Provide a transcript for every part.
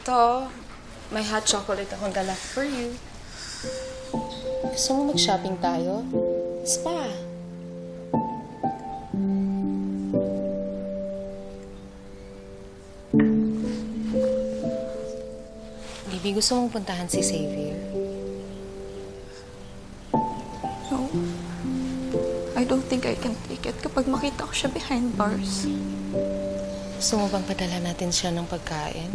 Ito, may hot chocolate akong dala for you. Gusto mo mag-shopping tayo? Spa. Baby, gusto mong puntahan si Xavier? No. I don't think I can take it kapag makita ko siya behind bars. Gusto mo bang padala natin siya ng pagkain?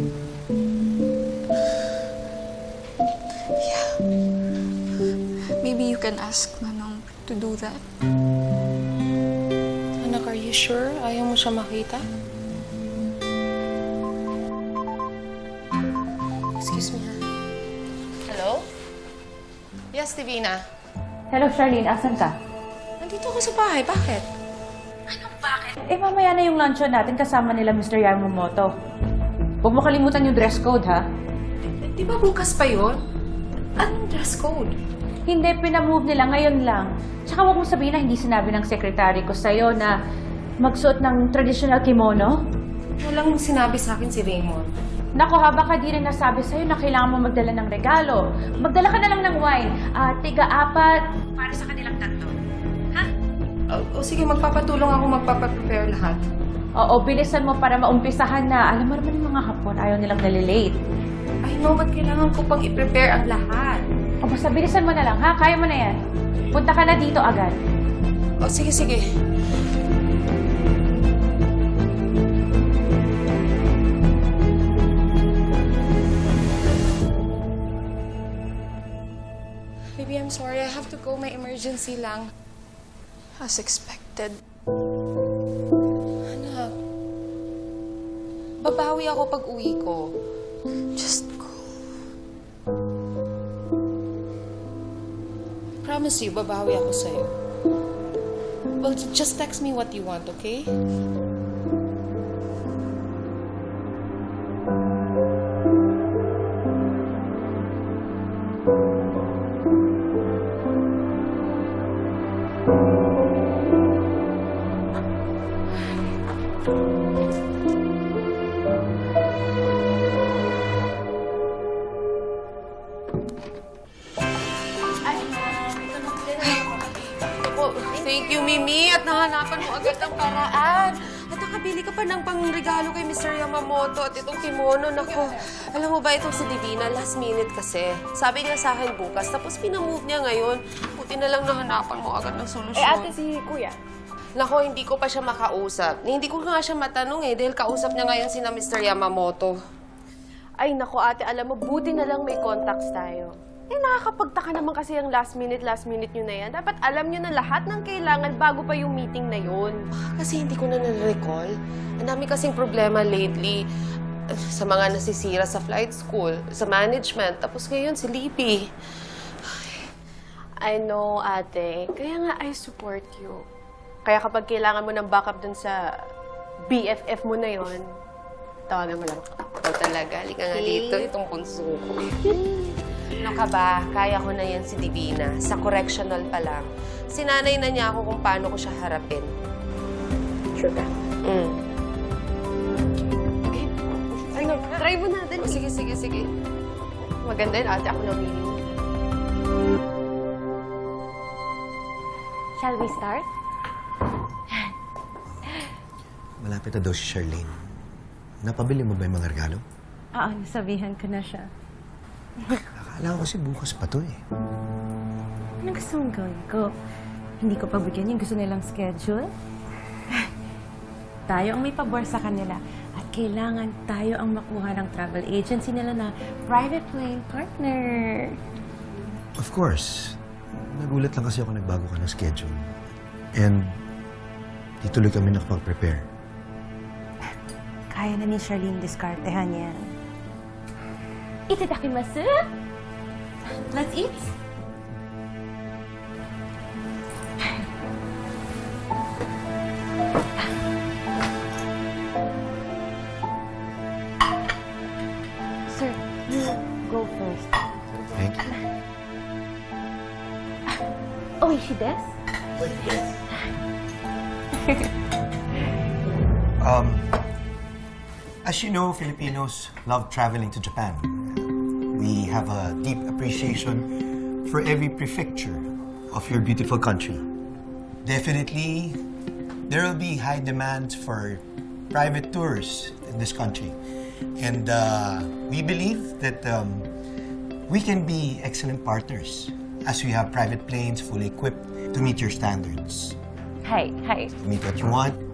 Can ask Manong to do that. Anak, are you sure? Ayaw mo siya makita? Excuse me, ha? Hello? Yes, Divina. Hello, Charlene. Asan ka? Nandito ako sa bahay. Bakit? Eh, mamaya na yung luncheon natin kasama nila Mr. Yamamoto. Huwag mo kalimutan yung dress code, ha? Di ba bukas pa yun? Anong dress code? Hindi, pinamove nila ngayon lang. Tsaka huwag mo sabihin na hindi sinabi ng sekretary ko sa'yo na magsuot ng traditional kimono. Walang sinabi sa akin si Raymond. Nako ha, baka di rin nasabi sa'yo na kailangan mo magdala ng regalo. Magdala ka na lang ng wine. Ah, tiga-apat para sa kanilang tatlo. O, o sige, magpapatulong ako magpapaprepare lahat. Oo, bilisan mo para maumpisahan na. Alam mo naman yung mga hapon, ayaw nilang nalilate. I know, ba't kailangan ko pang i-prepare ang lahat? O basta bilisan mo na lang, ha? Kaya mo na yan. Punta ka na dito agad. O, sige, sige. Baby, I'm sorry. I have to go. May emergency lang. As expected. Anak, babawi ako pag uwi ko. Just Promise you, babawi ako sa'yo. Well, just text me what you want, okay? Ako, At nahanapan mo agad ang paraan. At nakabili ka pa ng pangregalo kay Mr. Yamamoto at itong kimono. Nako, alam mo ba itong si Divina, last minute kasi. Sabi niya sa akin bukas, tapos pinamove niya ngayon. Buti na lang nahanapan mo agad ng solusyon. Eh, ate, si Kuya. Nako, hindi ko pa siya makausap. Hindi ko nga siya matanong eh, dahil kausap niya ngayon si na Mr. Yamamoto. Ay, nako, ate, alam mo, buti na lang may contacts tayo. Eh, nakakapagtaka naman kasi yung last minute, last minute nyo na yan. Dapat alam nyo na lahat ng kailangan bago pa yung meeting na yun. Kasi hindi ko na na-recall. Ang dami kasing problema lately. Sa mga nasisira sa flight school, sa management, tapos ngayon si Libby. I know, ate. Kaya nga, I support you. Kaya kapag kailangan mo ng backup dun sa BFF mo na yon, tawagan mo lang. Ikaw talaga, halika nga dito, itong punso ko. ano ka ba? Kaya ko na yan si Divina. Sa correctional pa lang. Sinanay na niya ako kung paano ko siya harapin. Sure ka? Mm. Ano, try mo na. Dali. Sige, sige, sige. Maganda yun, ate. Ako namili. Shall we start? Malapit na daw si Charlene. Napabili mo ba yung mga regalo? Oo, nasabihan ko na siya. Akala ko kasi bukas pa to eh. Ano gusto mong gawin ko? Hindi ko pabigyan yung gusto nilang schedule? tayo ang may pabor sa kanila. At kailangan tayo ang makuha ng travel agency nila na private plane partner. Of course. Nagulat lang kasi ako nagbago ka ng schedule. And di tuloy kami nakapag-prepare. Kaya na ni Charlene diskartehan yan. Itadakimasu! Let's eat! Sir, you go first. Thank you. Oishi desu? Um, As you know, Filipinos love traveling to Japan. We have a deep appreciation for every prefecture of your beautiful country. Definitely, there will be high demand for private tours in this country. And uh, we believe that um, we can be excellent partners as we have private planes fully equipped to meet your standards. Hi, hi. To meet what you want,